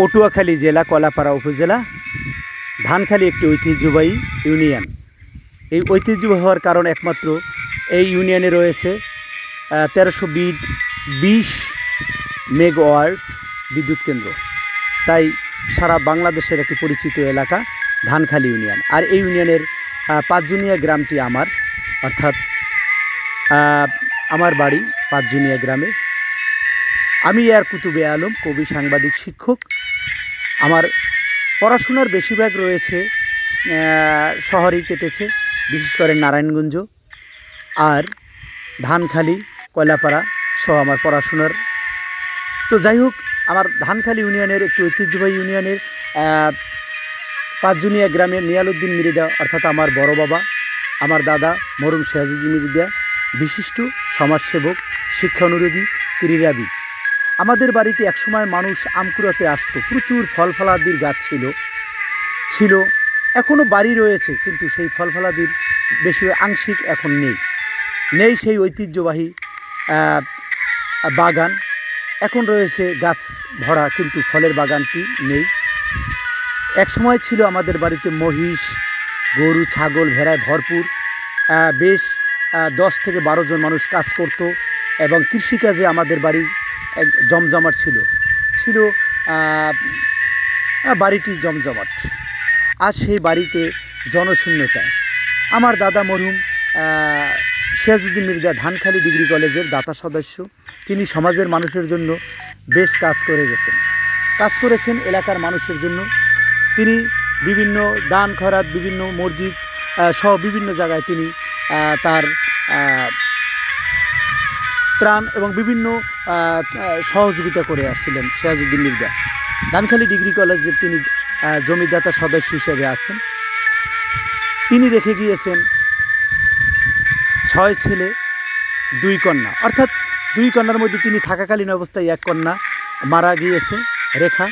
পটুয়াখালী জেলা, কলাপাড়া উপজেলা, ধানখালী একটি ঐতিহ্যবাহী ইউনিয়ন। এই ঐতিহ্যবাহী হওয়ার কারণ একমাত্র এই ইউনিয়নে রয়েছে তেরোশো বিশ মেগাওয়ার্ড বিদ্যুৎ কেন্দ্র। তাই সারা বাংলাদেশের একটি পরিচিত এলাকা ধানখালী ইউনিয়ন। আর এই ইউনিয়নের পাঁচজুনিয়া গ্রামটি আমার, অর্থাৎ আমার বাড়ি পাঁচজুনিয়া গ্রামে। আমি আর কুতুবে আলম, কবি সাংবাদিক, শিক্ষক। আমার পড়াশোনার বেশিরভাগ রয়েছে শহরেই কেটেছে, বিশেষ করে নারায়ণগঞ্জ আর ধানখালি, কয়লাপাড়া সহ আমার পড়াশোনার। তো যাই হোক, আমার ধানখালি ইউনিয়নের একটি ঐতিহ্যবাহী ইউনিয়নের পাঁচজনিয়া গ্রামের নিয়ালুদ্দিন মিরিদা অর্থাৎ আমার বড় বাবা, আমার দাদা মরুম শেহাজুদ্দিন মিরিদা, বিশিষ্ট সমাজসেবক, শিক্ষানুরোগী, ক্রীড়াবিদ। আমাদের বাড়িতে একসময় মানুষ আমকুড়াতে আসতো। প্রচুর ফল ফলাদির গাছ ছিল। ছিল। এখনও বাড়ি রয়েছে, কিন্তু সেই ফল ফলাদির বেশি আংশিক এখন নেই। নেই সেই ঐতিহ্যবাহী বাগান। এখন রয়েছে গাছ ভরা, কিন্তু ফলের বাগানটি নেই। এক সময় ছিল আমাদের বাড়িতে মহিষ, গরু, ছাগল, ভেড়ায় ভরপুর। বেশ দশ থেকে বারো জন মানুষ কাজ করত এবং কৃষিকাজে আমাদের বাড়ি জমজমাট ছিল। ছিল বাড়িটি জমজমাট। আজ সেই বাড়িতে জনশূন্যতা আমার দাদা মরহুম আহ, সিরাজউদ্দিন মির্জা ধানখালী ডিগ্রি কলেজের দাতা সদস্য। তিনি সমাজের মানুষের জন্য বেশ কাজ করে গেছেন। কাজ করেছেন এলাকার মানুষের জন্য। তিনি বিভিন্ন দান খরাত বিভিন্ন মসজিদ সহ বিভিন্ন জায়গায় তিনি তার ত্রাণ এবং বিভিন্ন সহযোগিতা করে আসছিলেন সিরাজউদ্দিন মির্জা। ধানখালী ডিগ্রি কলেজের তিনি জমিদাতা সদস্য হিসেবে আছেন। তিনি রেখে গিয়েছেন ছয় ছেলে, দুই কন্যা। অর্থাৎ দুই কন্যার মধ্যে তিনি থাকাকালীন অবস্থায় এক কন্যা মারা গিয়েছে, রেখা।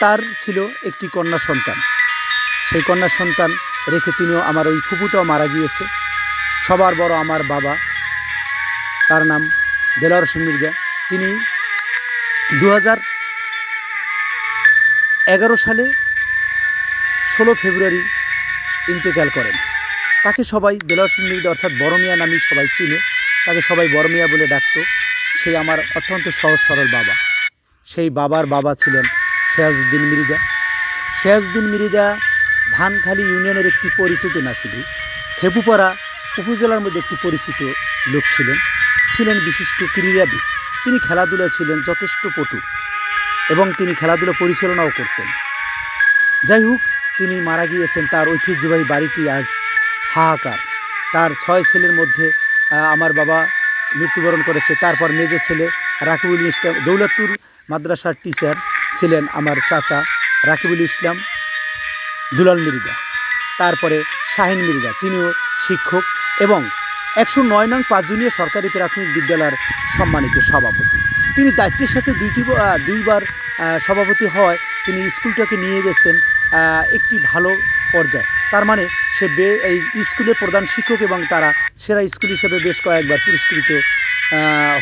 তার ছিল একটি কন্যা সন্তান। সেই কন্যা সন্তান রেখে তিনিও আমার ওই ফুপুটাও মারা গিয়েছে। সবার বড় আমার বাবা। তার নাম দেলাওয়ার হোসেন মির্জা। তিনি দু এগারো সালে ষোলো ফেব্রুয়ারি ইন্তেকাল করেন। তাকে সবাই দেলাওয়ার হোসেন অর্থাৎ বড় মিয়া নামেই সবাই চিনে। তাকে সবাই বড় মিয়া বলে ডাকতো। সেই আমার অত্যন্ত সহজ সরল বাবা। সেই বাবার বাবা ছিলেন শেয়াজউদ্দিন মিরিদা শেয়াজউদ্দিন মিরিদা ধানখালী ইউনিয়নের একটি পরিচিত না শুধু হেপুপাড়া উপজেলার মধ্যে একটি পরিচিত লোক ছিলেন। ছিলেন বিশিষ্ট ক্রীড়াবিদ। তিনি খেলাধুলা ছিলেন যথেষ্ট পটু এবং তিনি খেলাধুলা পরিচালনাও করতেন। যাই হোক, তিনি মারা গিয়েছেন তার ঐতিহ্যবাহী বাড়িটি আজ হাহাকার। তার ছয় ছেলের মধ্যে আমার বাবা মৃত্যুবরণ করেছে, তারপর মেজ ছেলে রাকিবুল ইসলাম, দৌলতপুর মাদ্রাসার টিচার ছিলেন আমার চাচা রাকিবুল ইসলাম, দুলাল মিরিদা, তারপরে শাহিন মিরিদা, তিনিও শিক্ষক এবং একশো নয় নং পাঁচ জুনিয়র সরকারি প্রাথমিক বিদ্যালয়ের সম্মানিত সভাপতি। তিনি দায়িত্বের সাথে দুইটি দুইবার সভাপতি হওয়ায় তিনি স্কুলটাকে নিয়ে গেছেন একটি ভালো পর্যায়ে। তার মানে সে বে, এই স্কুলের প্রধান শিক্ষক এবং তারা সেরা স্কুল হিসেবে বেশ কয়েকবার পুরস্কৃত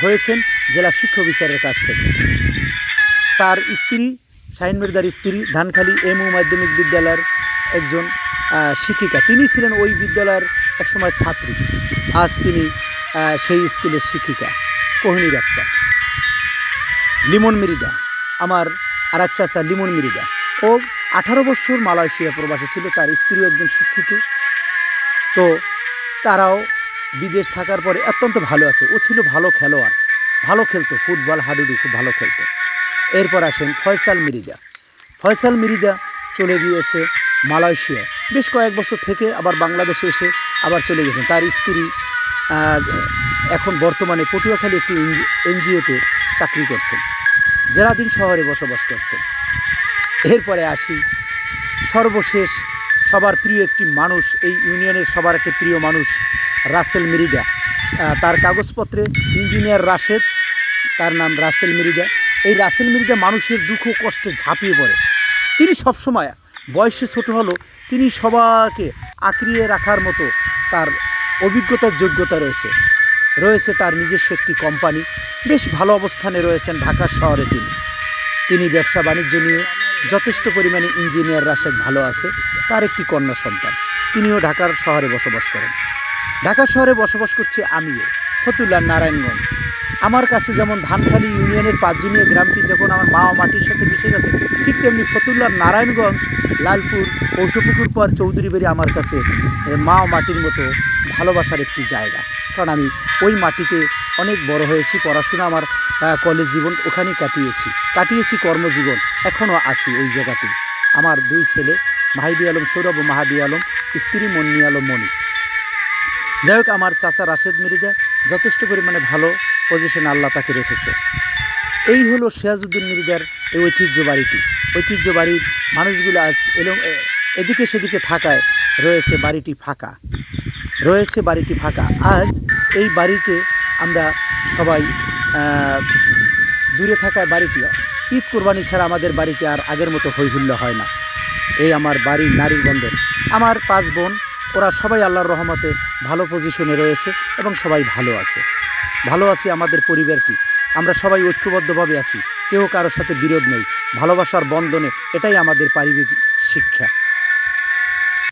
হয়েছেন জেলা শিক্ষক বিচারের কাছ থেকে। তার স্ত্রী, শাহিন মির্দার স্ত্রী ধানখালী ও মাধ্যমিক বিদ্যালয়ের একজন শিক্ষিকা। তিনি ছিলেন ওই বিদ্যালয়ের একসময় ছাত্রী। আজ তিনি সেই স্কুলের শিক্ষিকা কোহিনী ডাক্তার। লিমন মিরিদা, আমার আর এক চাচা লিমন মিরিদা। ও আঠারো বছর মালয়েশিয়া প্রবাসী ছিল, তার স্ত্রীও একজন শিক্ষিত। তো তারাও বিদেশ থাকার পরে অত্যন্ত ভালো আছে। ও ছিল ভালো খেলোয়াড়, ভালো খেলতো, ফুটবল, হাডুডু খুব ভালো খেলতো। এরপর আসেন ফয়সাল মিরিদা। ফয়সাল মিরিদা চলে গিয়েছে মালয়েশিয়া বেশ কয়েক বছর থেকে আবার বাংলাদেশে এসে আবার চলে গেছেন। তার স্ত্রী এখন বর্তমানে পটুয়াখালী একটি এনজিওতে চাকরি করছেন। জেলাদিন শহরে বসবাস করছেন। এরপরে আসি, সর্বশেষ সবার প্রিয় একটি মানুষ, এই ইউনিয়নের সবার একটি প্রিয় মানুষ, রাসেল মিরিদা। তার কাগজপত্রে ইঞ্জিনিয়ার রাশেদ, তার নাম রাসেল মিরিদা। এই রাসেল মিরিদা মানুষের দুঃখ কষ্টে ঝাঁপিয়ে পড়ে। তিনি সবসময় বয়সে ছোট হলেও তিনি সবাকে আঁকড়িয়ে রাখার মতো তার অভিজ্ঞতার যোগ্যতা রয়েছে। রয়েছে তার নিজস্ব একটি কোম্পানি। বেশ ভালো অবস্থানে রয়েছেন ঢাকা শহরে তিনি। তিনি ব্যবসা বাণিজ্য নিয়ে যথেষ্ট পরিমাণে ইঞ্জিনিয়ার রাশেদ ভালো আছে, তার একটি কন্যা সন্তান। তিনিও ঢাকার শহরে বসবাস করেন। ঢাকা শহরে বসবাস করছি আমিও, ফতুল্লার নারায়ণগঞ্জ। আমার কাছে যেমন ধানখালি ইউনিয়নের পাঁচজনীয় গ্রামটি যখন আমার মা মাটির সাথে মিশে গেছে, ঠিক তেমনি ফতুল্লার নারায়ণগঞ্জ, লালপুর পৌষপুকুর পর চৌধুরী বাড়ি আমার কাছে মা মাটির মতো ভালোবাসার একটি জায়গা। কারণ আমি ওই মাটিতে অনেক বড় হয়েছি, পড়াশোনা আমার কলেজ জীবন ওখানেই কাটিয়েছি। কাটিয়েছি কর্মজীবন, এখনও আছি ওই জায়গাতেই। আমার দুই ছেলে, মাহিদি আলম, সৌরভ মাহাদি আলম, স্ত্রী মন্নি আলম, মণি। যাই হোক, আমার চাচা রাশেদ মির্জা যথেষ্ট পরিমাণে ভালো পজিশনে আল্লাহ তাকে রেখেছে। এই হলো সিরাজউদ্দিন মির্জার এই ঐতিহ্য বাড়িটি ঐতিহ্য বাড়ির মানুষগুলো আজ এলো এদিকে সেদিকে থাকায় রয়েছে বাড়িটি ফাঁকা। রয়েছে বাড়িটি ফাঁকা। আজ এই বাড়িতে আমরা সবাই দূরে থাকায় বাড়িটি। ঈদ কোরবানি ছাড়া আমাদের বাড়িতে আর আগের মতো হৈহুল্য হয় না। এই আমার বাড়ির নারীর বন্ধন আমার পাঁচ বোন, ওরা সবাই আল্লাহর রহমতে ভালো পজিশনে রয়েছে এবং সবাই ভালো আছে। ভালো আছি আমাদের পরিবারটি। আমরা সবাই ঐক্যবদ্ধভাবে আছি। কেউ কারোর সাথে বিরোধ নেই। ভালোবাসার বন্ধনে এটাই আমাদের পারিবারিক শিক্ষা।